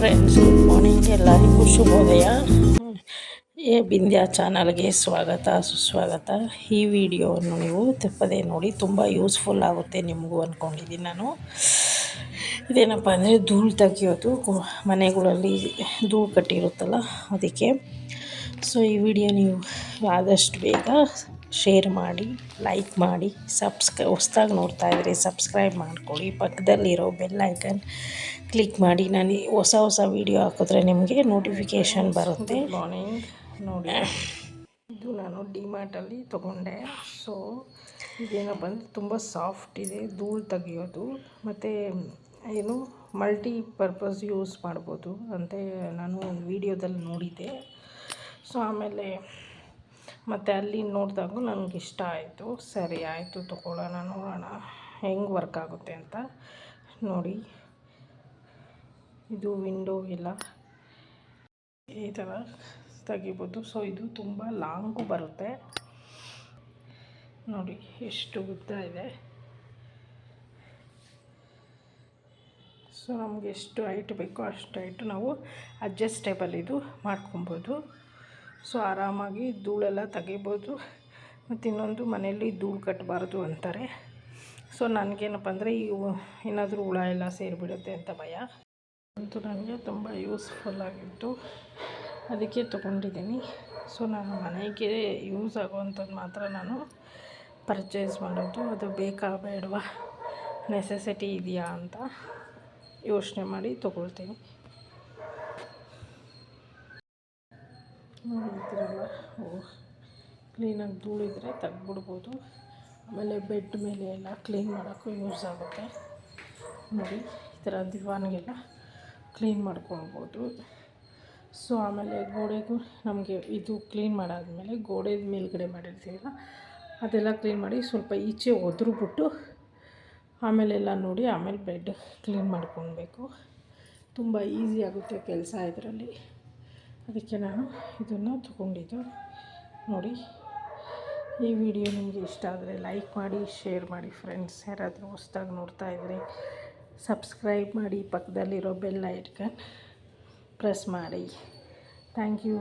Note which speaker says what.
Speaker 1: Friends good morning ಎಲ್ಲರಿಗೂ ಶುಭೋದಯ. A Bindya ಚಾನಲ್ಗೆ ಸ್ವಾಗತ, ಸುಸ್ವಾಗತ. ಈ ವಿಡಿಯೋವನ್ನು ನೀವು ತಪ್ಪದೆ ನೋಡಿ ತುಂಬ ಯೂಸ್ಫುಲ್ ಆಗುತ್ತೆ ನಿಮಗೂ ಅಂದ್ಕೊಂಡಿದ್ದೀನಿ ನಾನು. ಇದೇನಪ್ಪ ಅಂದರೆ ಧೂಳು ತೆಗಿಯೋದು ಮನೆಗಳಲ್ಲಿ ಧೂಳು ಕಟ್ಟಿರುತ್ತಲ್ಲ, ಅದಕ್ಕೆ. ಸೊ ಈ ವಿಡಿಯೋ ನೀವು ಆದಷ್ಟು ಬೇಗ ಶೇರ್ ಮಾಡಿ ಲೈಕ್ ಮಾಡಿ ಸಬ್ಸ್ಕ್ರೈ ಹೊಸ್ದಾಗಿ ನೋಡ್ತಾ ಇದ್ದರೆ ಸಬ್ಸ್ಕ್ರೈಬ್ ಮಾಡ್ಕೊಳ್ಳಿ. ಪಕ್ಕದಲ್ಲಿರೋ ಬೆಲ್ ಐಕನ್ ಕ್ಲಿಕ್ ಮಾಡಿ. ನಾನು ಹೊಸ ಹೊಸ ವೀಡಿಯೋ ಹಾಕಿದ್ರೆ ನಿಮಗೆ ನೋಟಿಫಿಕೇಶನ್ ಬರುತ್ತೆ. ಮಾರ್ನಿಂಗ್ ನೋಡಿ. ಇದು ನಾನು ಡಿಮಾರ್ಟಲ್ಲಿ ತೊಗೊಂಡೆ. ಸೊ ಇದೇನಪ್ಪ ಅಂದರೆ ತುಂಬ ಸಾಫ್ಟ್ ಇದೆ. ಧೂಳು ತೆಗಿಯೋದು. ಮತ್ತು ಏನು ಮಲ್ಟಿ ಪರ್ಪಸ್ ಯೂಸ್ ಮಾಡ್ಬೋದು ಅಂತ ನಾನು ಒಂದು ವೀಡಿಯೋದಲ್ಲಿ ನೋಡಿದ್ದೆ. ಸೊ ಆಮೇಲೆ ಮತ್ತು ಅಲ್ಲಿ ನೋಡಿದಾಗ ನನಗೆ ಇಷ್ಟ ಆಯಿತು. ಸರಿ, ಆಯಿತು, ತೊಗೊಳ್ಳೋಣ, ನೋಡೋಣ. ಹೆಂಗೆ ವರ್ಕ್ ಆಗುತ್ತೆ ಅಂತ ನೋಡಿ. ಇದು ವಿಂಡೋ ಇಲ್ಲ. ಈ ಥರ ತೆಗಿಬೋದು. ಸೊ ಇದು ತುಂಬ ಲಾಂಗು ಬರುತ್ತೆ. ನೋಡಿ, ಎಷ್ಟು ಉದ್ದ ಇದೆ. ಸೊ ನಮಗೆ ಎಷ್ಟು ಹೈಟ್ ಬೇಕೋ ಅಷ್ಟು ಹೈಟ್ ನಾವು ಅಡ್ಜಸ್ಟೇಬಲ್ ಇದು ಮಾಡ್ಕೊಬೋದು. ಸೊ ಆರಾಮಾಗಿ ಧೂಳೆಲ್ಲ ತೆಗಿಬೋದು. ಮತ್ತು ಇನ್ನೊಂದು ಮನೆಯಲ್ಲಿ ಧೂಳು ಕಟ್ಟಬಾರ್ದು ಅಂತಾರೆ. ಸೊ ನನಗೇನಪ್ಪ ಅಂದರೆ ಈ ಏನಾದರೂ ಹುಳ ಎಲ್ಲ ಸೇರಿಬಿಡುತ್ತೆ ಅಂತ ಭಯ. ಅಂತೂ ನನಗೆ ತುಂಬ ಯೂಸ್ಫುಲ್ ಆಗಿತ್ತು. ಅದಕ್ಕೆ ತೊಗೊಂಡಿದ್ದೀನಿ. ಸೊ ನಾನು ಮನೆಗೆ ಯೂಸ್ ಆಗುವಂಥದ್ದು ಮಾತ್ರ ನಾನು ಪರ್ಚೇಸ್ ಮಾಡೋದು. ಅದು ಬೇಕಾ ಬೇಡವಾ? ನೆಸೆಸಿಟಿ ಇದೆಯಾ ಅಂತ ಯೋಚನೆ ಮಾಡಿ ತೊಗೊಳ್ತೀನಿ. ನೋಡಿ ಈ ಥರ ಎಲ್ಲ ಕ್ಲೀನಾಗಿ ಧೂಳಿದ್ರೆ ತೆಗ್ದ್ಬಿಡ್ಬೋದು. ಆಮೇಲೆ ಬೆಡ್ ಮೇಲೆ ಎಲ್ಲ ಕ್ಲೀನ್ ಮಾಡೋಕ್ಕೂ ಯೂಸ್ ಆಗುತ್ತೆ. ನೋಡಿ, ಈ ಥರ ದಿವಾನ್ಗೆಲ್ಲ ಕ್ಲೀನ್ ಮಾಡ್ಕೊಳ್ಬೋದು. ಸೊ ಆಮೇಲೆ ಗೋಡೆಗೂ ನಮಗೆ ಇದು ಕ್ಲೀನ್ ಮಾಡಾದಮೇಲೆ ಗೋಡೆ ಮೇಲ್ಗಡೆ ಮಾಡಿರ್ತೀವಲ್ಲ, ಅದೆಲ್ಲ ಕ್ಲೀನ್ ಮಾಡಿ ಸ್ವಲ್ಪ ಈಚೆ ಒದ್ರುಬಿಟ್ಟು ಆಮೇಲೆಲ್ಲ ನೋಡಿ, ಆಮೇಲೆ ಬೆಡ್ ಕ್ಲೀನ್ ಮಾಡ್ಕೊಳ್ಬೇಕು. ತುಂಬ ಈಸಿ ಆಗುತ್ತೆ ಕೆಲಸ ಇದರಲ್ಲಿ. ಅದಕ್ಕೆ ನಾನು ಇದನ್ನು ತಗೊಂಡಿದ್ದು. ನೋಡಿ, ಈ ವಿಡಿಯೋ ನಿಮಗೆ ಇಷ್ಟ ಆದರೆ ಲೈಕ್ ಮಾಡಿ, ಶೇರ್ ಮಾಡಿ ಫ್ರೆಂಡ್ಸ್. ಯಾರಾದರೂ ಹೊಸ್ದಾಗಿ ನೋಡ್ತಾ ಇದ್ದರೆ ಸಬ್ಸ್ಕ್ರೈಬ್ ಮಾಡಿ, ಪಕ್ಕದಲ್ಲಿರೋ ಬೆಲ್ ಐಟ್ಕನ್ ಪ್ರೆಸ್ ಮಾಡಿ. Thank you.